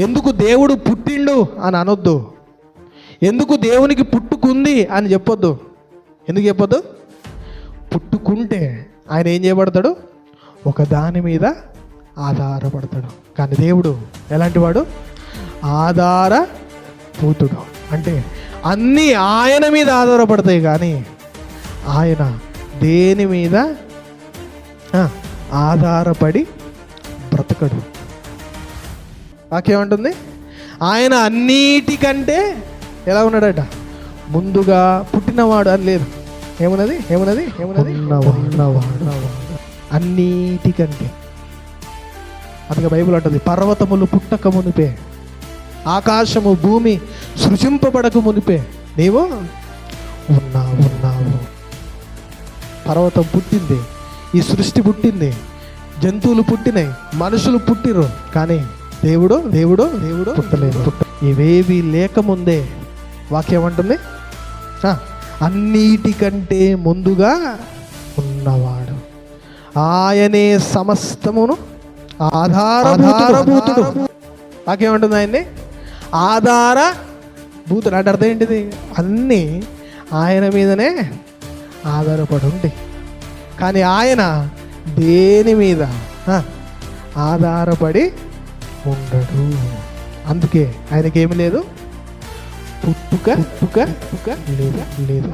ఎందుకు దేవుడు పుట్టిండు అని అనొద్దు. ఎందుకు దేవునికి పుట్టుకుంది అని చెప్పొద్దు. ఎందుకు చెప్పొద్దు? పుట్టుకుంటే ఆయన ఏం చేయబడతాడు? ఒక దాని మీద ఆధారపడతాడు. కానీ దేవుడు ఎలాంటి వాడు ఆధార పూతుడు. అంటే అన్నీ ఆయన మీద ఆధారపడతాయి కానీ ఆయన దేని మీద? ఆధారపడి బ్రతకడు. వాక్యమంటుంది ఆయన అన్నిటికంటే ఎలా ఉన్నాడట? ముందుగా పుట్టినవాడు అని లేదు. ఏమున్నది? ఏమున్నది? ఏమున్నది? అన్నిటికంటే. అందుకే బైబిల్ అంటుంది పర్వతములు పుట్టక మునిపే ఆకాశము భూమి సృజింపబడక మునిపే. నీవు ఉన్నావు ఉన్నావు పర్వతం పుట్టింది ఈ సృష్టి పుట్టింది జంతువులు పుట్టినాయి మనుషులు పుట్టిరు కానీ దేవుడు దేవుడు దేవుడు. పుట్టలేదు ఇవేవి లేకముందే వాక్యం అంటుంది ఆ, అన్నిటికంటే ముందుగా ఉన్నవాడు. ఆయనే సమస్తమును ఆధారభూతుడు. వాక్యం అంటుంది ఆయన్ని? ఆధార భూతుడు అంటే అర్థం ఏంటిది? అన్నీ ఆయన మీదనే ఆధారపడి ఉంటాయి కానీ ఆయన దేని మీద? ఆధారపడి ఉండడు. అందుకే ఆయనకేమి లేదు? పుట్టుక పుట్టుక పుట్టుక లేదు లేదు.